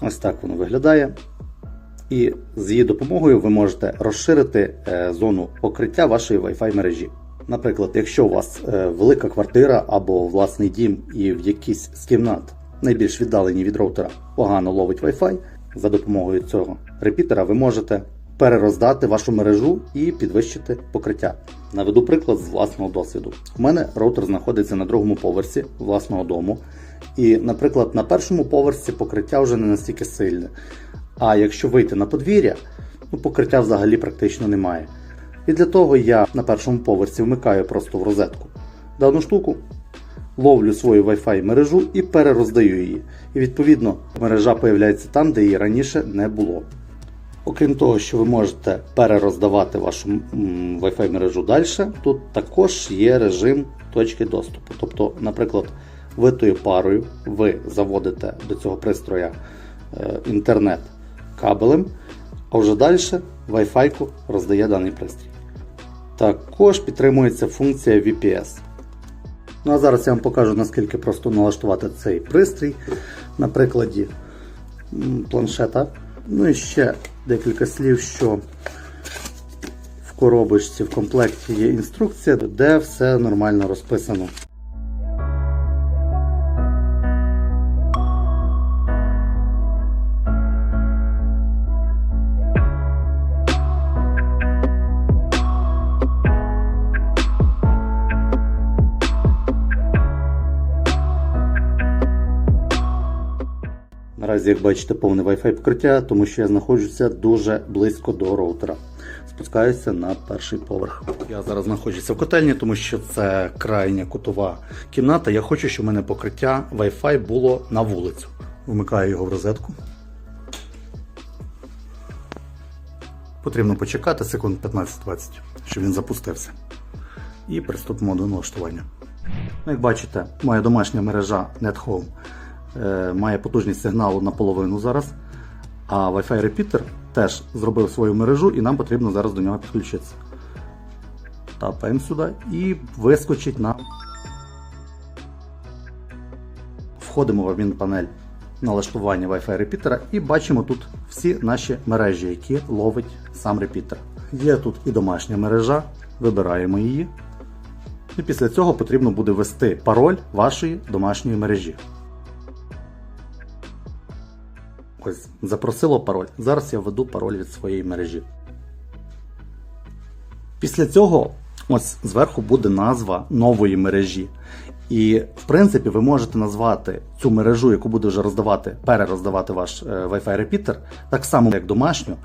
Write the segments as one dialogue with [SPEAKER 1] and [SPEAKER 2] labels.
[SPEAKER 1] Ось так воно виглядає. І з її допомогою ви можете розширити е, зону покриття вашої Wi-Fi мережі. Наприклад, якщо у вас е, велика квартира або власний дім, і в якійсь з кімнат, найбільш віддалені від роутера, погано ловить Wi-Fi, за допомогою цього репітера ви можете перероздати вашу мережу і підвищити покриття. Наведу приклад з власного досвіду. У мене роутер знаходиться на другому поверсі власного дому. І, наприклад, на першому поверсі покриття вже не настільки сильне. А якщо вийти на подвір'я, ну, покриття взагалі практично немає. І для того я на першому поверсі вмикаю просто в розетку дану штуку, ловлю свою Wi-Fi мережу і перероздаю її. І відповідно мережа появляється там, де її раніше не було. Окрім того, що ви можете перероздавати вашу Wi-Fi мережу далі, тут також є режим точки доступу. Тобто, наприклад, витою парою ви заводите до цього пристроя е, інтернет кабелем, а вже далі Wi-Fi роздає даний пристрій. Також підтримується функція VPS. Ну а зараз я вам покажу, наскільки просто налаштувати цей пристрій на прикладі планшета. Ну і ще декілька слів, що в коробочці в комплекті є інструкція, де все нормально розписано. Наразі, як бачите, повне Wi-Fi покриття, тому що я знаходжуся дуже близько до роутера. Спускаюся на перший поверх. Я зараз знаходжуся в котельні, тому що це крайня кутова кімната. Я хочу, щоб у мене покриття Wi-Fi було на вулицю. Вмикаю його в розетку. Потрібно почекати секунд 15-20, щоб він запустився. І приступимо до налаштування. Ну, Як бачите, моя домашня мережа NetHome має потужність сигналу наполовину зараз. А Wi-Fi Repeater теж зробив свою мережу і нам потрібно зараз до нього підключитися. Тапаємо сюди і вискочить на. Входимо в адмінпанель налаштування Wi-Fi репітера і бачимо тут всі наші мережі, які ловить сам репітер. Є тут і домашня мережа, вибираємо її. І після цього потрібно буде ввести пароль вашої домашньої мережі. Ось запросило пароль. Зараз я введу пароль від своєї мережі. Після цього ось зверху буде назва нової мережі. І, в принципі, ви можете назвати цю мережу, яку буде вже роздавати, перероздавати ваш е, Wi-Fi репітер, так само, як домашню.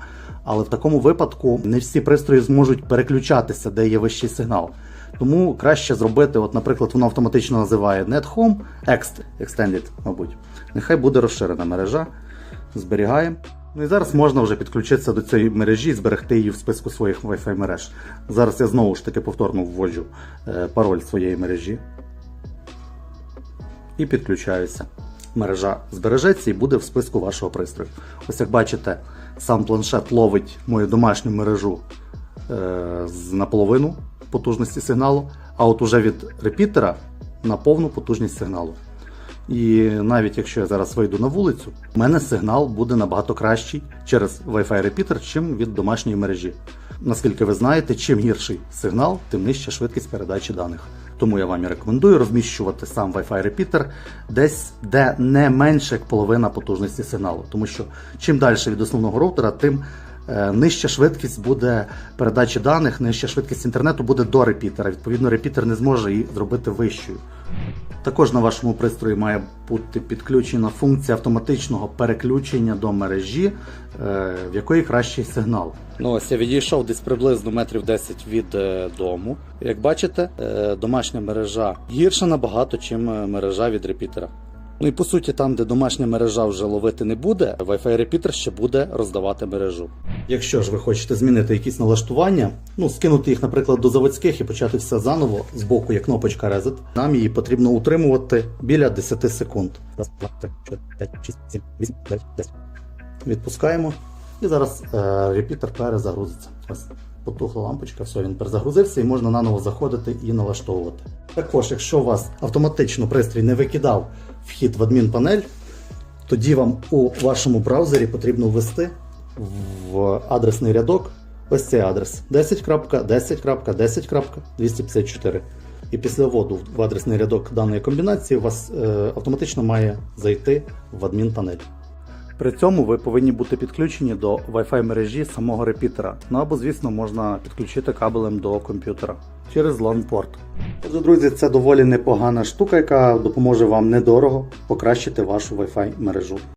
[SPEAKER 1] Але в такому випадку не всі пристрої зможуть переключатися, де є вищий сигнал. Тому краще зробити, от, наприклад, воно автоматично називає NetHome Ext, Extended, мабуть. Нехай буде розширена мережа. Зберігаємо. Ну і зараз можна вже підключитися до цієї мережі і зберегти її в списку своїх Wi-Fi мереж. Зараз я знову ж таки повторно вводжу е, пароль своєї мережі. І підключаюся. Мережа збережеться і буде в списку вашого пристрою. Ось як бачите, сам планшет ловить мою домашню мережу е, наполовину потужності сигналу, а от уже від репітера на повну потужність сигналу. І навіть якщо я зараз вийду на вулицю, у мене сигнал буде набагато кращий через Wi-Fi репітер, чим від домашньої мережі. Наскільки ви знаєте, чим гірший сигнал, тим нижча швидкість передачі даних. Тому я вам і рекомендую розміщувати сам Wi-Fi репітер десь, де не менше як половина потужності сигналу. Тому що чим далі від основного роутера, тим е, нижча швидкість буде передачі даних, нижча швидкість інтернету буде до репітера. Відповідно, репітер не зможе її зробити вищою. Також на вашому пристрої має бути підключена функція автоматичного переключення до мережі, е, в якої кращий сигнал. Ну ось я відійшов десь приблизно метрів 10 від е, дому. Як бачите, е, домашня мережа гірша набагато, ніж мережа від репітера. Ну і по суті, там, де домашня мережа вже ловити не буде, Wi-Fi репітер ще буде роздавати мережу. Якщо ж ви хочете змінити якісь налаштування, ну скинути їх, наприклад, до заводських і почати все заново, з боку є кнопочка Reset, нам її потрібно утримувати біля 10 секунд. Відпускаємо. І зараз е, репітер перезагрузиться. Ось потухла лампочка, все, він перезагрузився і можна наново заходити і налаштовувати. Також, якщо у вас автоматично пристрій не викидав вхід в адмінпанель, Тоді вам у вашому браузері потрібно ввести в адресний рядок ось цей адрес 10.10.10.254. І після вводу в адресний рядок даної комбінації у вас е, автоматично має зайти в адмінпанель. При цьому ви повинні бути підключені до Wi-Fi мережі самого репітера. Ну або, звісно, можна підключити кабелем до комп'ютера через LAN-порт. Отже, друзі, це доволі непогана штука, яка допоможе вам недорого покращити вашу Wi-Fi мережу.